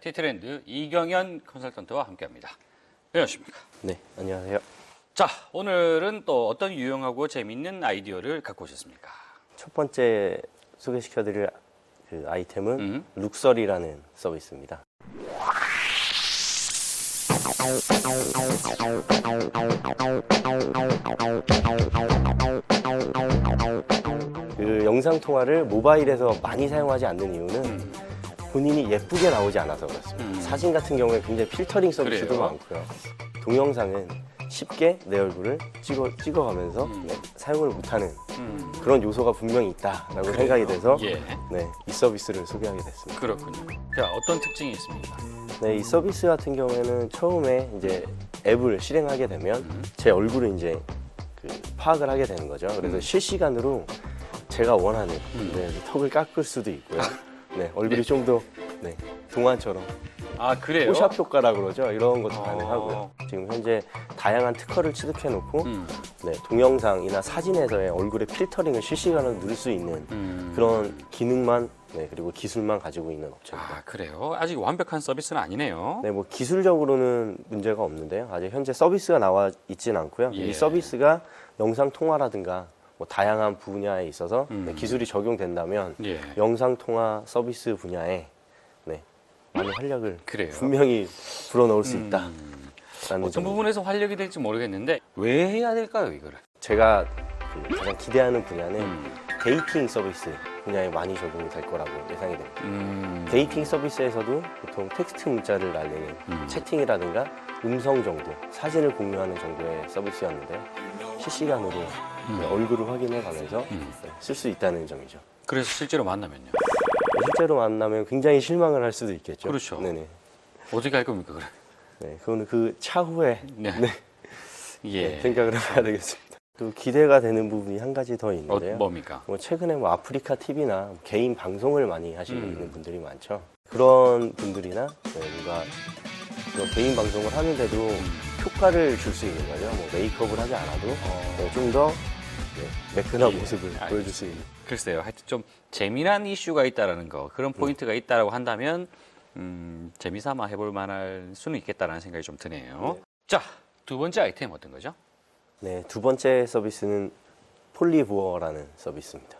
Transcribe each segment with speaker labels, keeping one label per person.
Speaker 1: 티트렌드 이경현 컨설턴트와 함께합니다. 안녕하십니까?
Speaker 2: 네, 안녕하세요.
Speaker 1: 자, 오늘은 또 어떤 유용하고 재미있는 아이디어를 갖고 오셨습니까?
Speaker 2: 첫 번째 소개시켜드릴 그 아이템은
Speaker 1: 음.
Speaker 2: 룩설이라는 서비스입니다. 그 영상 통화를 모바일에서 많이 사용하지 않는 이유는 본인이 예쁘게 나오지 않아서 그렇습니다.
Speaker 1: 음.
Speaker 2: 사진 같은 경우에 굉장히 필터링 서비스도
Speaker 1: 그래요?
Speaker 2: 많고요. 동영상은 쉽게 내 얼굴을 찍어, 찍어가면서
Speaker 1: 음.
Speaker 2: 네, 사용을 못하는
Speaker 1: 음,
Speaker 2: 그런 요소가 분명히 있다라고
Speaker 1: 그래요?
Speaker 2: 생각이 돼서
Speaker 1: 예,
Speaker 2: 네, 이 서비스를 소개하게 됐습니다.
Speaker 1: 그렇군요. 자, 어떤 특징이 있습니까?
Speaker 2: 네, 이 서비스 같은 경우에는 처음에 이제 앱을 실행하게 되면
Speaker 1: 음.
Speaker 2: 제 얼굴을 이제 그 파악을 하게 되는 거죠. 그래서
Speaker 1: 음.
Speaker 2: 실시간으로 제가 원하는
Speaker 1: 음.
Speaker 2: 네, 턱을 깎을 수도 있고요. 네, 얼굴이 좀 더 네, 동안처럼
Speaker 1: 아, 그래요?
Speaker 2: 포샵 효과라 그러죠. 이런 것도
Speaker 1: 어.
Speaker 2: 가능하고요. 지금 현재 다양한 특허를 취득해 놓고
Speaker 1: 음,
Speaker 2: 네, 동영상이나 사진에서의 얼굴의 필터링을 실시간으로 누릴 수 있는
Speaker 1: 음.
Speaker 2: 그런 기능만 네, 그리고 기술만 가지고 있는 업체입니다.
Speaker 1: 아, 그래요? 아직 완벽한 서비스는 아니네요.
Speaker 2: 네, 뭐 기술적으로는 문제가 없는데요. 아직 현재 서비스가 나와 있진 않고요.
Speaker 1: 예.
Speaker 2: 이 서비스가 영상 통화라든가 뭐 다양한 분야에 있어서
Speaker 1: 음.
Speaker 2: 네, 기술이 적용된다면
Speaker 1: 예,
Speaker 2: 영상 통화 서비스 분야에 네, 많은 활력을
Speaker 1: 그래요.
Speaker 2: 분명히 불어넣을 수
Speaker 1: 음.
Speaker 2: 있다라는
Speaker 1: 어떤
Speaker 2: 점.
Speaker 1: 부분에서 활력이 될지 모르겠는데 왜 해야 될까요, 이거를?
Speaker 2: 제가 그 가장 기대하는 분야는
Speaker 1: 음,
Speaker 2: 데이팅 서비스 분야에 많이 적용이 될 거라고 예상이 됩니다.
Speaker 1: 음,
Speaker 2: 데이팅 서비스에서도 보통 텍스트 문자를 날리는
Speaker 1: 음.
Speaker 2: 채팅이라든가 음성 정도, 사진을 공유하는 정도의 서비스였는데요. 실시간으로 네, 얼굴을 확인해 가면서
Speaker 1: 음.
Speaker 2: 쓸수 있다는 점이죠.
Speaker 1: 그래서 실제로 만나면요.
Speaker 2: 실제로 만나면 굉장히 실망을 할 수도 있겠죠.
Speaker 1: 그렇죠.
Speaker 2: 네네.
Speaker 1: 어떻게 할 겁니까, 그래?
Speaker 2: 네, 그거는 그 차후에
Speaker 1: 네.
Speaker 2: 네,
Speaker 1: 예.
Speaker 2: 생각을 해봐야 되겠습니다. 또 기대가 되는 부분이 한 가지 더
Speaker 1: 어,
Speaker 2: 있는데요.
Speaker 1: 뭡니까?
Speaker 2: 뭐 최근에 뭐 아프리카 TV나 개인 방송을 많이 하시는
Speaker 1: 음.
Speaker 2: 분들이 많죠. 그런 분들이나 네, 뭔가 개인 방송을 하는데도 효과를 줄 수 있는 거죠. 뭐 메이크업을 하지 않아도 네, 좀더 네, 매끈한
Speaker 1: 예,
Speaker 2: 모습을 수 있는.
Speaker 1: 글쎄요. 하여튼 좀 재미난 이슈가 있다라는 거, 그런 포인트가 있다라고 한다면 음, 재미삼아 해볼 만할 수는 있겠다라는 생각이 좀 드네요.
Speaker 2: 네.
Speaker 1: 자, 두 번째 아이템 어떤 거죠?
Speaker 2: 네, 두 번째 서비스는 폴리부어라는 서비스입니다.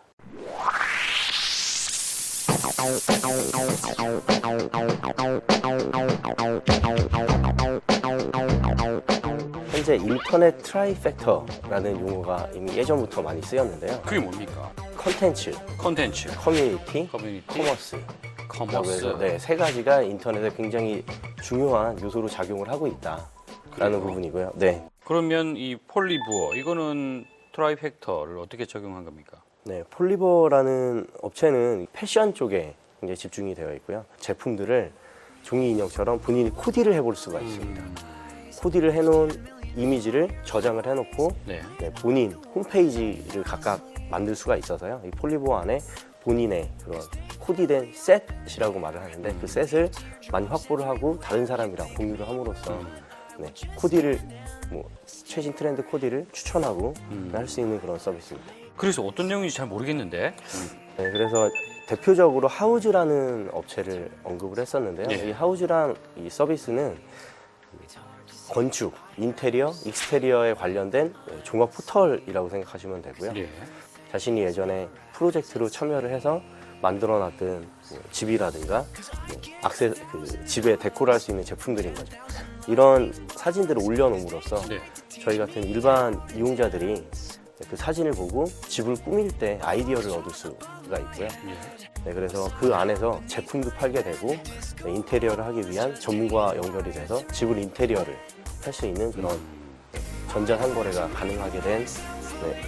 Speaker 2: 현재 인터넷 트라이팩터라는 용어가 이미 예전부터 많이 쓰였는데요.
Speaker 1: 그게 뭡니까?
Speaker 2: 컨텐츠,
Speaker 1: 컨텐츠,
Speaker 2: 커뮤니티,
Speaker 1: 커뮤니티,
Speaker 2: 커머스.
Speaker 1: 커머스.
Speaker 2: 네, 세 가지가 인터넷에 굉장히 중요한 요소로 작용을 하고 있다라는
Speaker 1: 그래요?
Speaker 2: 부분이고요. 네.
Speaker 1: 그러면 이 폴리부어 이거는 트라이팩터를 어떻게 적용한 겁니까?
Speaker 2: 네, 폴리버라는 업체는 패션 쪽에 굉장히 집중이 되어 있고요. 제품들을 종이 인형처럼 본인이 코디를 해볼 수가 있습니다. 코디를 해놓은 이미지를 저장을 해놓고
Speaker 1: 네.
Speaker 2: 네, 본인 홈페이지를 각각 만들 수가 있어서요. 이 폴리버 안에 본인의 그런 코디된 셋이라고 말을 하는데 그 셋을 많이 확보를 하고 다른 사람이랑 공유를 함으로써 네, 코디를 뭐 최신 트렌드 코디를 추천하고
Speaker 1: 음.
Speaker 2: 할 수 있는 그런 서비스입니다.
Speaker 1: 그래서 어떤 내용인지 잘 모르겠는데.
Speaker 2: 네, 그래서 대표적으로 하우즈라는 업체를 언급을 했었는데요.
Speaker 1: 예.
Speaker 2: 이 하우즈란 이 서비스는 건축, 인테리어, 익스테리어에 관련된 종합 포털이라고 생각하시면 되고요.
Speaker 1: 예.
Speaker 2: 자신이 예전에 프로젝트로 참여를 해서 만들어놨던 뭐 집이라든가 뭐 악세 그 집에 데코를 할 수 있는 제품들인 거죠. 이런 사진들을 올려놓음으로써
Speaker 1: 네.
Speaker 2: 저희 같은 일반 이용자들이 그 사진을 보고 집을 꾸밀 때 아이디어를 얻을 수가 있고요.
Speaker 1: 예.
Speaker 2: 네, 그래서 그 안에서 제품도 팔게 되고 네, 인테리어를 하기 위한 전문가 연결이 돼서 집을 인테리어를 할 수 있는 그런 네, 전자상 거래가 가능하게 된 네,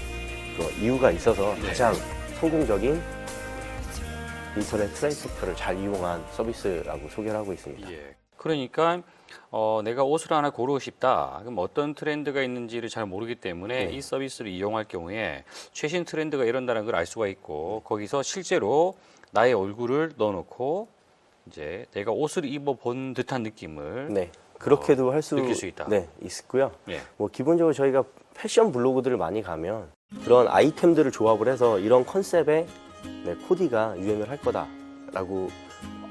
Speaker 2: 그 이유가 있어서
Speaker 1: 네.
Speaker 2: 가장 성공적인 인터넷 트레이스터를 잘 이용한 서비스라고 소개를 하고 있습니다.
Speaker 1: 예. 그러니까 어, 내가 옷을 하나 고르고 싶다. 그럼 어떤 트렌드가 있는지를 잘 모르기 때문에
Speaker 2: 네.
Speaker 1: 이 서비스를 이용할 경우에 최신 트렌드가 이런다는 걸 알 수가 있고 거기서 실제로 나의 얼굴을 넣어놓고 이제 내가 옷을 입어본 듯한 느낌을
Speaker 2: 네, 그렇게도 할수
Speaker 1: 어, 느낄 수 있다.
Speaker 2: 네, 있고요.
Speaker 1: 예.
Speaker 2: 뭐 기본적으로 저희가 패션 블로그들을 많이 가면 그런 아이템들을 조합을 해서 이런 컨셉의 네, 코디가 유행을 할 거다라고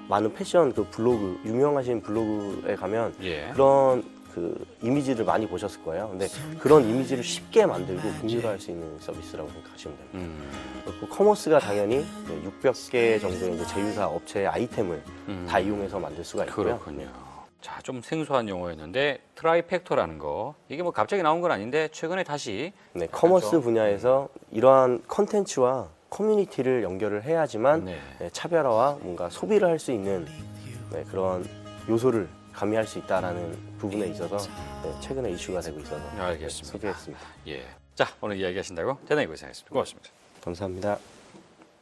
Speaker 2: 많은 패션 그 블로그 유명하신 블로그에 가면
Speaker 1: 예.
Speaker 2: 그런 그 이미지를 많이 보셨을 거예요. 근데 그런 이미지를 쉽게 만들고 공유를 할수 있는 서비스라고 생각하시면 됩니다.
Speaker 1: 음,
Speaker 2: 그리고 커머스가 당연히 600개 정도의 이제 제휴사 업체의 아이템을
Speaker 1: 음.
Speaker 2: 다 이용해서 만들 수가 있고요.
Speaker 1: 그렇군요. 자, 좀 생소한 용어였는데 트라이팩터라는 거 이게 뭐 갑자기 나온 건 아닌데 최근에 다시
Speaker 2: 네, 커머스
Speaker 1: 그렇죠.
Speaker 2: 분야에서 이러한 컨텐츠와 커뮤니티를 연결을 해야지만
Speaker 1: 네.
Speaker 2: 네, 차별화와 뭔가 소비를 할 수 있는 네, 그런 요소를 가미할 수 있다라는 부분에 있어서 네, 최근에 이슈가 되고 있어서
Speaker 1: 알겠습니다.
Speaker 2: 소개했습니다.
Speaker 1: 예. 자, 오늘 이야기하신다고 대단히 고생하셨습니다. 고맙습니다.
Speaker 2: 감사합니다.